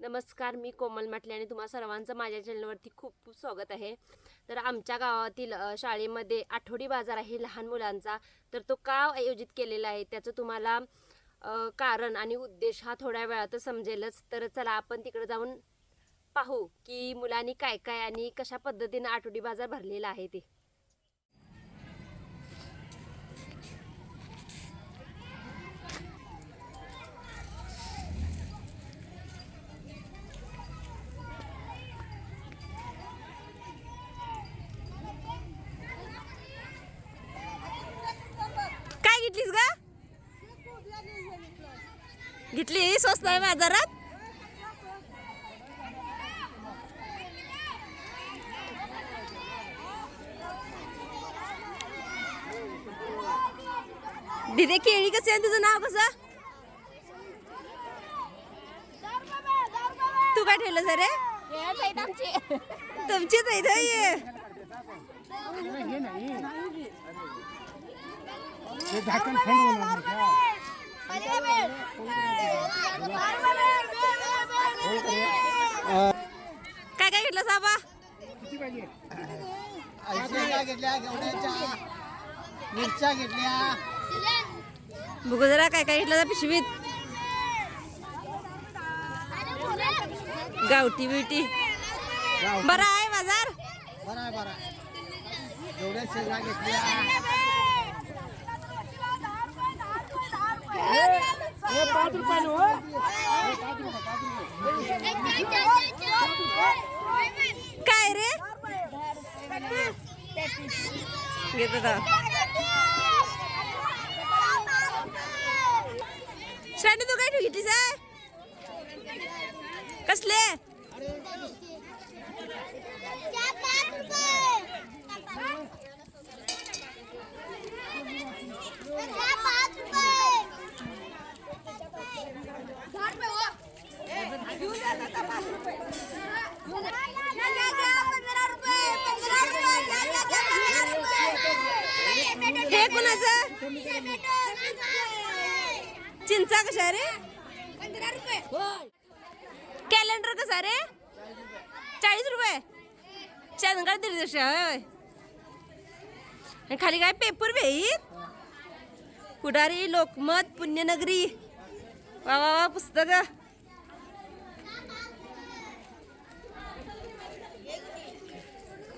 नमस्कार मी कोमल म्हटले आणि तुम्हा सर्वांचं माझ्या चॅनलवरती खूप खूप स्वागत आहे. तर आमच्या गावातील शाळेमध्ये आठवडी बाजार आहे लहान मुलांचा. तर तो का आयोजित केलेला आहे त्याचं तुम्हाला कारण आणि उद्देश हा थोड्या वेळातच समजेलच. तर चला आपण तिकडे जाऊन पाहू की मुलांनी काय काय आणि कशा पद्धतीनं आठवडी बाजार भरलेला आहे ते. काय घेतलीस ग? घेतली स्वस्त आहे बाजारात? दिदे केळी कशी आहे? तुझं नाव कसं? तू काय ठेवलं सर तुमचीच आहे हे? काय काय घेतलं साबा मिरच्या घेतल्या. बघू जरा काय काय घेतलं पिशवीत. गावठी बिवटी. बरं आहे बाजार? बरं आहे बरं आहे. घेवड्या शेंगा घेतल्या हे पाच रुपयाने हो हे पाच रुपये पाच रुपये काय रे घेत होता तू काय घेतलीस कसले? हे चिंचा कशा रे? कॅलेंडर कसा रे? चाळीस रुपये. चंदगड होय. आणि खाली काय पेपर भेईत? पुढारी लोकमत पुण्यनगरी. वा वा वा पुस्तक.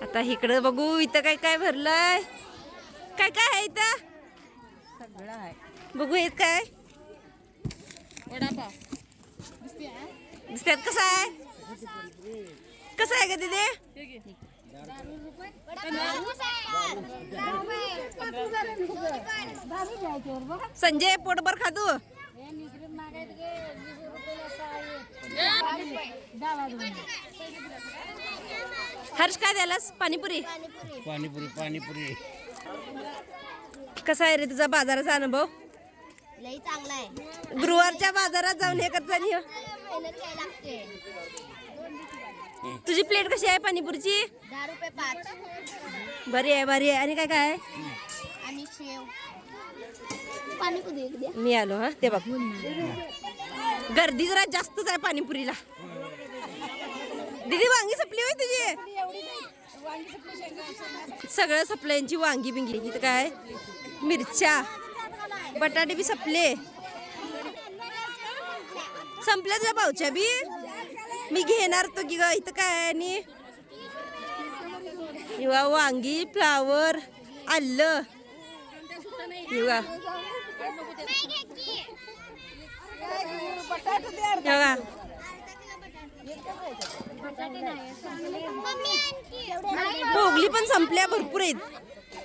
आता इकडं बघू इथं काय काय भरलंय? काय काय आहे इथं? सगळं आहे. बघू हे काय? दिसतात कसं आहे? कसं आहे का तिथे संजय पोटभर खातू हर्ष काय द्यालास पाणीपुरी. पाणीपुरी पाणीपुरी. कसा आहे रे तुझा बाजाराचा अनुभव? लई चांगला आहे. गुरुवारच्या बाजारात जाऊन हे करता. मेहनत लागते तुझी प्लेट कशी आहे पाणीपुरीची? दहा रुपये पाच. बरी आहे बरी आहे. आणि काय काय आहे? आणि शेव. पाणी कुठे द्या. मी आलो हा? ते बघ. गर्दी जरा जास्तच आहे पाणीपुरीला. दीदी वांगी सपली होय तुझी? सगळं सपलं यांची वांगी बिंगी इथं काय मिरच्या. बटाटे बी सपले. संपल्या तुझ्या भाऊच्या बी. मी घेणार तो की ग इथं काय आणि? हिवा वांगी फ्लावर आलं. बघा भोगली पण संपल्या भरपूर आहेत.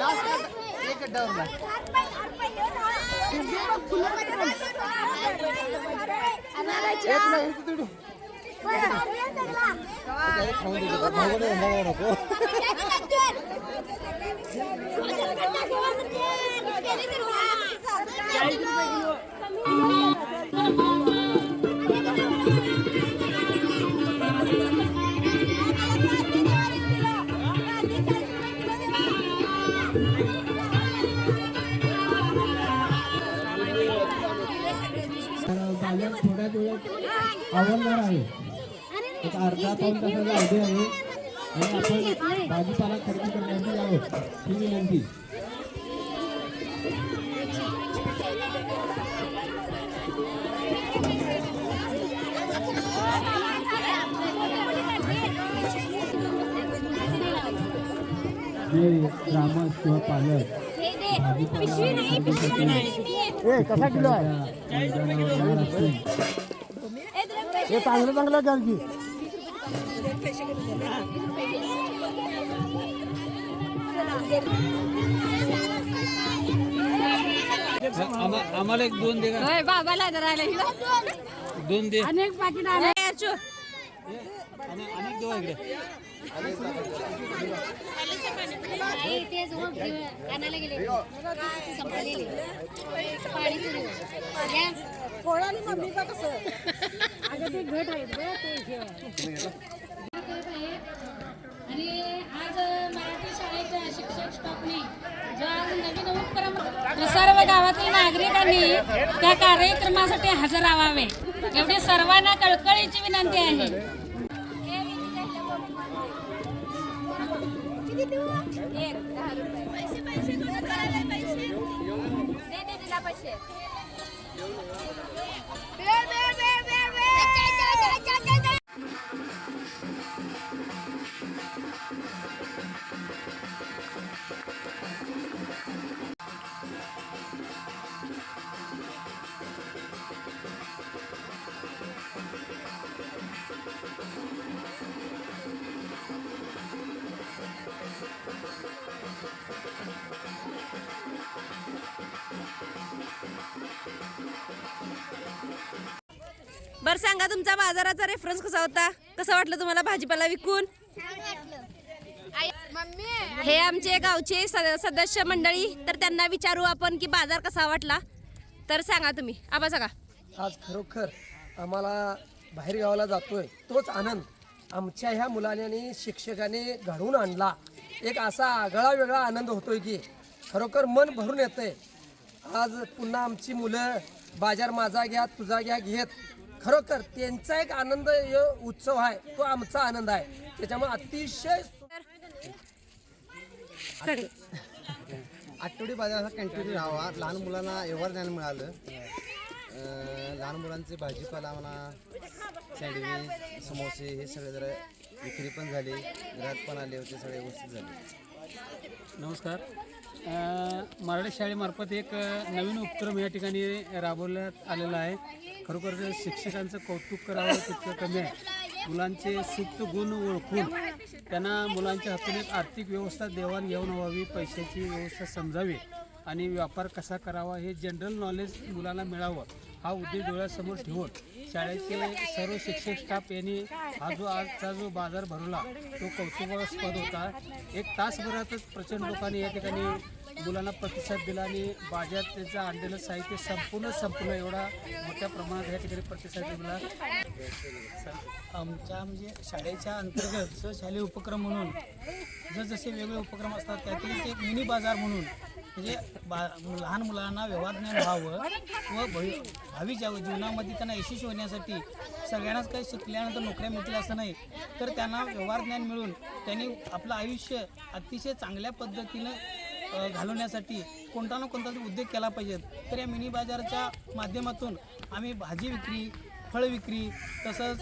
लास्ट एक डाऊन एक नाही इथे तुडू खाऊन देतो आवडणार आहे. एक अर्धा पाऊन तासाचा अवधी आहे आणि आपण भाजीपाला खरेदी करण्यासाठी आहोत. ही विनंती जे ग्रामस्थ किंवा पालक भाजीपाला खरेदीसाठी ए कसा किलो आहे मैदानावर येणार असतील. हे चांगलं चांगलं घ्याल की. आम्हाला एक दोन दे का? बाबाला राहिला दोन दे. अनेक पाकिट आले. अनेक देवा इकडे. कानाला गेले संपलेले पाणी आणि आज मराठी शाळेच्या शिक्षक जो आज नवीन उपक्रम सर्व गावातील नागरिकांनी त्या कार्यक्रमासाठी हजर राहावे. एवढी सर्वांना कळकळीची विनंती आहे. 别别别。बरं सांगा तुमचा बाजाराचा रेफरन्स कसा होता? कसा वाटलं तुम्हाला भाजीपाला विकून? हे आमचे गावचे सद- सदस्य मंडळी तर त्यांना विचारू आपण की बाजार कसा वाटला? तर सांगा तुम्ही. आबा सांगा. आज खरोखर आम्हाला बाहेर गावाला जातोय तोच आनंद आमच्या ह्या मुलाने आणि शिक्षकाने घडवून आणला. एक असा आगळा वेगळा आनंद होतोय की खरोखर मन भरून येतंय. आज पुन्हा आमची मुलं बाजार माझा घ्या तुझा घ्या घेत खरोखर त्यांचा एक आनंद उत्सव आहे तो आमचा आनंद आहे. त्याच्यामुळे अतिशय आठवडी बाजार हा कंटिन्यू राहावा. लहान मुलांना एवढं ज्ञान मिळालं. अं, लहान मुलांचे भाजीपाला म्हणा सँडविच समोसे हे सगळे जरा विक्री पण झाली. ग्राहक पण आले होते सगळे व्यवस्थित झाले. नमस्कार. मराठी शाळेमार्फत एक नवीन उपक्रम या ठिकाणी राबवण्यात आलेला आहे. खरोखर शिक्षकांचं कौतुक करावं तितकं कमी आहे. मुलांचे सुप्त गुण ओळखून त्यांना मुलांच्या हातून एक आर्थिक व्यवस्था देवाणघेवाण व्हावी पैशाची व्यवस्था समजावी आणि व्यापार कसा करावा हे जनरल नॉलेज मुलांना मिळावं. हा उद्देश डोळ्यासमोर ठेवून शाळेचे सर्व शिक्षक स्टाफ यांनी हा जो आजचा जो बाजार भरवला तो कौतुकास्पद होता. एक तासभरातच प्रचंड लोकांनी या ठिकाणी मुलांना प्रतिसाद दिला आणि बाजारात त्याचं आणलेलं साहित्य संपूर्ण संपलं. एवढा मोठ्या प्रमाणात या ठिकाणी प्रतिसाद दिला आमच्या म्हणजे शाळेच्या अंतर्गत सहशालेय उपक्रम म्हणून जसजसे वेगवेगळे उपक्रम असतात त्यातीलच एक मिनी बाजार म्हणून म्हणजे बा लहान मुलांना व्यवहार ज्ञान व्हावं व भवि भावी जीव जीवनामध्ये त्यांना यशस्वी होण्यासाठी सगळ्यांनाच काही शिकल्यानंतर नोकऱ्या मिळतील असं नाही. तर त्यांना व्यवहार ज्ञान मिळून त्यांनी आपलं आयुष्य अतिशय चांगल्या पद्धतीनं घालवण्यासाठी कोणता ना कोणता तरी उद्योग केला पाहिजे. तर या मिनी बाजारच्या माध्यमातून आम्ही भाजी विक्री फळ विक्री तसंच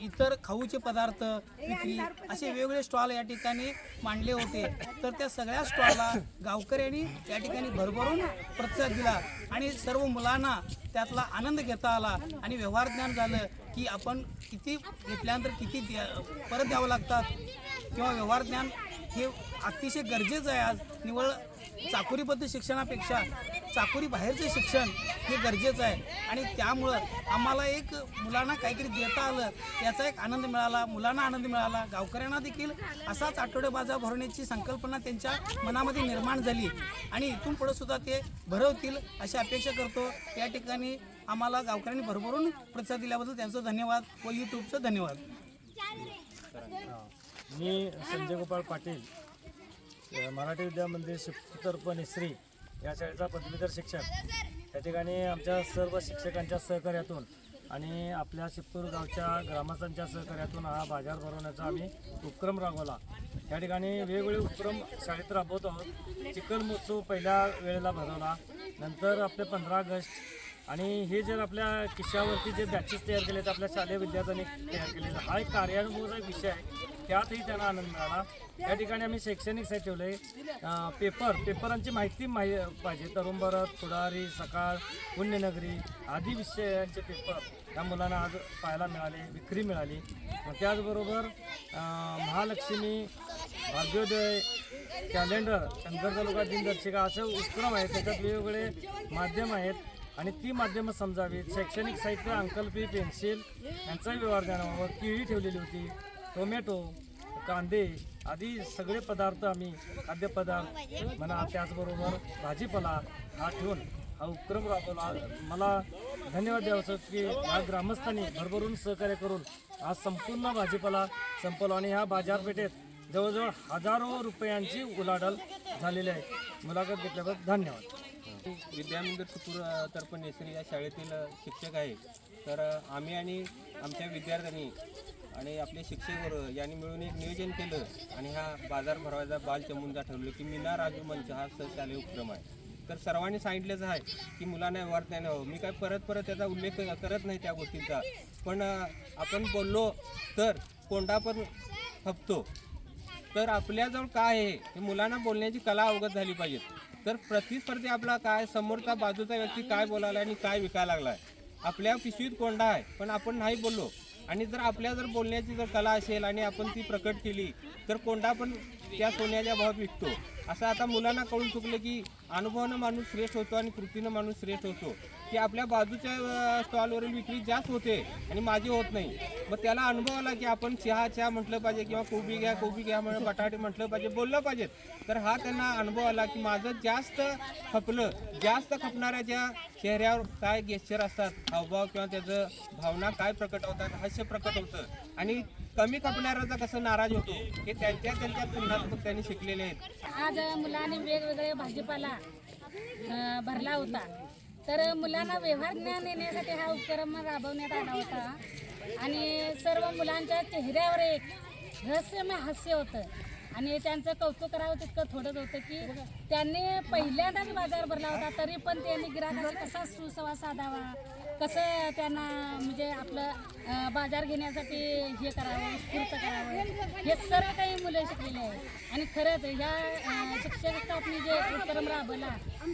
इतर खाऊचे पदार्थ विक्री असे वेगवेगळे स्टॉल या ठिकाणी मांडले होते. तर त्या सगळ्या स्टॉलला गावकऱ्यांनी या ठिकाणी भरभरून प्रतिसाद दिला आणि सर्व मुलांना त्यातला आनंद घेता आला आणि व्यवहार ज्ञान झालं की आपण किती घेतल्यानंतर किती द्या परत द्यावं लागतात. किंवा व्यवहार ज्ञान हे अतिशय गरजेचं आहे आज. निवळ चाकुरीबद्ध शिक्षणापेक्षा चाकोरी बाहेरचं शिक्षण हे गरजेचं आहे. आणि त्यामुळं आम्हाला एक मुलांना काहीतरी देता आलं याचा एक आनंद मिळाला मुलांना आनंद मिळाला. गावकऱ्यांना देखील असाच आठवडे बाजार भरवण्याची संकल्पना त्यांच्या मनामध्ये निर्माण झाली. आणि इथून पुढंसुद्धा ते भरवतील अशी अपेक्षा करतो. या ठिकाणी आम्हाला गावकऱ्यांनी भरभरून प्रतिसाद दिल्याबद्दल त्यांचं धन्यवाद व यूट्यूबचं धन्यवाद. मी संजय गोपाळ पाटील. मराठी विद्या मंदिर शिवतर्प श्री या शाळेचा पदवीधर शिक्षक. या ठिकाणी आमच्या सर्व शिक्षकांच्या सहकार्यातून आणि आपल्या शिपतूर गावच्या ग्रामस्थांच्या सहकार्यातून हा बाजार भरवण्याचा आम्ही उपक्रम राबवला. या ठिकाणी वेगवेगळे उपक्रम शाळेत राबवत आहोत. चिखल महोत्सव पहिल्या वेळेला भरवला. नंतर आपले पंधरा ऑगस्ट आणि हे जर आपल्या किशावरती जे बॅचेस तयार केले आहेत आपल्या शालेय विद्यार्थ्यांनी तयार केले हा एक कार्यानुभवचा विषय आहे. त्यातही त्यांना आनंद मिळाला. या ठिकाणी आम्ही शैक्षणिक साहित्य ठेवले पेपर पेपरांची माहिती माहि पाहिजे. तरुण भारत पुढारी सकाळ पुण्यनगरी आदी विषयांचे पेपर त्या मुलांना आज पाहायला मिळाले विक्री मिळाली. मग त्याचबरोबर महालक्ष्मी भाग्योदय कॅलेंडर शंकर तालुका दिनदर्शिका असे उपक्रम आहेत. त्याच्यात वेगवेगळे माध्यम आहेत. आणि ती माध्यमं समजावीत. शैक्षणिक साहित्य अंकलपी पेन्सिल यांचाही व्यवहार द्यावा केळी ठेवलेली होती. टोमॅटो कांदे आदी सगळे पदार्थ आम्ही खाद्यपदार्थ म्हणा त्याचबरोबर भाजीपाला हा ठेवून हा उपक्रम राबवला. मला धन्यवाद द्यावं की ह्या ग्रामस्थांनी भरभरून सहकार्य करून हा संपूर्ण भाजीपाला संपवला आणि ह्या बाजारपेठेत जवळजवळ हजारो रुपयांची उलाढाल झालेली आहे. मुलाखत घेतल्याबद्दल धन्यवाद. विद्यामंदिर सुपूर तर्फ नेसरी या शाळेतील शिक्षक आहे. तर आम्ही आणि आमच्या विद्यार्थ्यांनी आणि आपले शिक्षक वर्ग यांनी मिळून एक नियोजन केलं आणि हा बाजार भरवायचा बाल चमूंचा ठरवलं की मीना राजू मंच हा शालेय उपक्रम आहे. तर सर्वांनी सांगितलंच आहे की मुलांना व्यवहार नाही हवं हो. मी काय परत परत त्याचा उल्लेख करत नाही त्या गोष्टीचा. पण आपण बोललो तर कोंडा पण हपतो तर आपल्याजवळ काय आहे? हे मुलांना बोलण्याची कला अवगत झाली पाहिजे. तर प्रतिस्पर्धी आपला काय समोरचा बाजूचा व्यक्ती काय बोलायला आणि काय विकायला लागलाय? आपल्या पिशवीत कोंडा आहे पण आपण नाही बोललो. आणि जर आपल्या जर बोलण्याची जर कला असेल आणि आपण ती प्रकट केली तर कोंडा पण त्या सोन्याच्या भावात विकतो. असं आता मुलांना कळून चुकलं की अनुभवानं माणूस श्रेष्ठ होतो आणि कृतीनं माणूस श्रेष्ठ होतो. की आपल्या बाजूच्या स्टॉलवरील विक्री जास्त होते आणि माझी होत नाही. मग त्याला अनुभव आला की आपण चहा चहा म्हटलं पाहिजे किंवा कोबी घ्या कोबी घ्या म्हणून बटाटे म्हटलं पाहिजे बोललं पाहिजे. तर हा त्यांना अनुभव आला की माझं जास्त खपलं जास्त खपणाऱ्या ज्या चेहऱ्यावर काय गेस्चर असतात हावभाव किंवा त्याचं भावना काय प्रकट होतात हास्य प्रकट होतं आणि कमी खपणाऱ्याचा कसं नाराज होतो हे त्यांच्या त्यांच्या तुलनात्मक त्यांनी शिकलेले आहेत. आज मुलांनी वेगवेगळे भाजीपाला भरला होता. तर मुलांना व्यवहार ज्ञान येण्यासाठी हा उपक्रम राबवण्यात आला होता. आणि सर्व मुलांच्या चेहऱ्यावर एक रहस्यमय हास्य होतं. आणि त्यांचं कौतुक करावं तितकं थोडंच होतं की त्यांनी पहिल्यांदाच बाजार भरला होता तरी पण त्यांनी गिराकाशी कसा सुसंवाद साधावा? कसं त्यांना म्हणजे आपलं बाजार घेण्यासाठी हे करावं स्फूर्त करावं हे सर्व काही मुलं शिकलेली आहेत. आणि खरंच ह्या अं, शिक्षक जे उपक्रम राबवला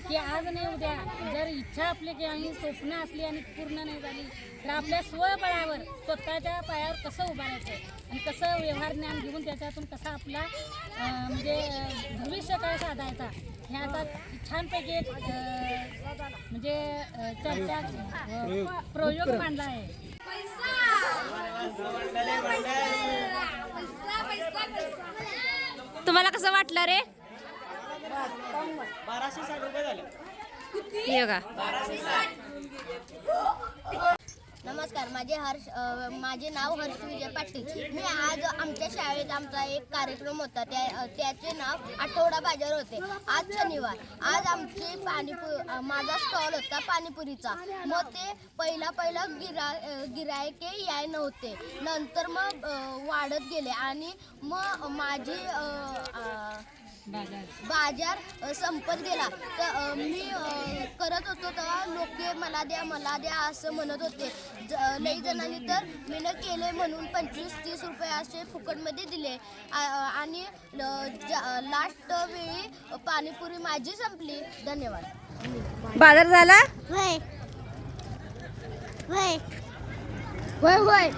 की आज नाही उद्या. जर इच्छा आपली किंवा स्वप्न असली आणि पूर्ण नाही झाली तर आपल्या स्वबळावर स्वतःच्या पायावर कसं उभारायचं? आणि कसं व्यवहार ज्ञान घेऊन त्याच्यातून कसा आपला म्हणजे भविष्य काय साधायचा? ह्याचा छानपैकी एक अं, म्हणजे अं, चर्चा अं, प्रयोग मांडला आहे. तुम्हाला कसं वाटलं रे? हे बघा. नमस्कार माझे हर्ष माझे नाव हर्ष विजय पाटील. मी आज आमच्या शाळेत आमचा एक कार्यक्रम होता. त्या त्याचे नाव आठवडा बाजार होते. आज शनिवार. आज आमची पाणीपु माझा स्टॉल होता पाणीपुरीचा. मग ते पहिला पहिला गिरा गिरायके याय नव्हते. नंतर मग वाढत गेले. आणि मग माझी बाजार संपत गेला. तर मी करत होतो तेव्हा लोक मला द्या मला द्या असं म्हणत होते. ज- लई जणांनी तर मी न केले म्हणून पंचवीस तीस रुपये असे फुकटमध्ये दिले. आणि लास्ट वेळी पाणीपुरी माझी संपली. धन्यवाद. बाजार झाला? वय वय होय होय.